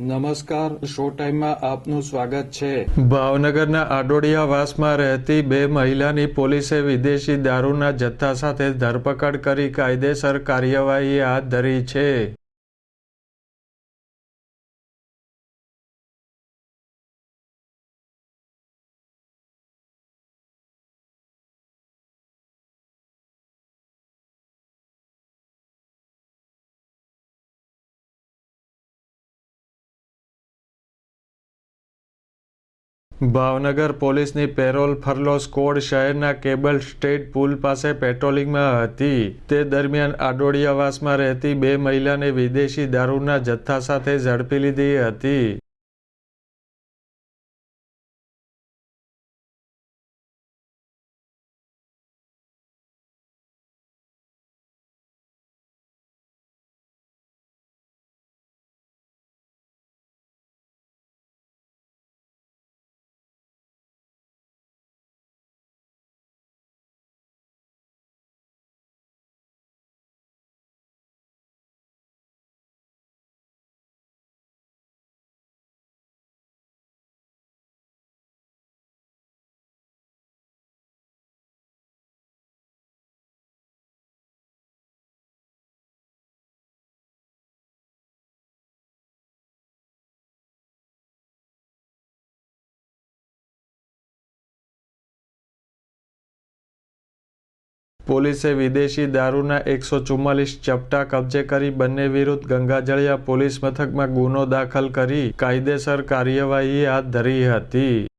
નમસ્કાર, શો ટાઈમમાં આપનું સ્વાગત છે. ભાવનગરના આડોડિયાવાસમાં રહેતી બે મહિલાની પોલીસે વિદેશી દારૂના જથ્થા સાથે ધરપકડ કરી કાયદેસર કાર્યવાહી હાથ ધરી છે. ભાવનગર પોલીસની પેરોલ ફરલો સ્કોડ શહેરના કેબલ સ્ટેટ પુલ પાસે પેટ્રોલિંગમાં હતી. તે દરમિયાન આડોડિયાવાસમાં રહેતી બે મહિલાને વિદેશી દારૂના જથ્થા સાથે ઝડપી લીધી હતી. પોલીસે વિદેશી દારૂના એકસો ચુમ્માલીસ ચપટા કબજે કરી બંને વિરુદ્ધ ગંગાજળિયા પોલીસ મથકમાં ગુનો દાખલ કરી કાયદેસર કાર્યવાહી હાથ ધરી હતી.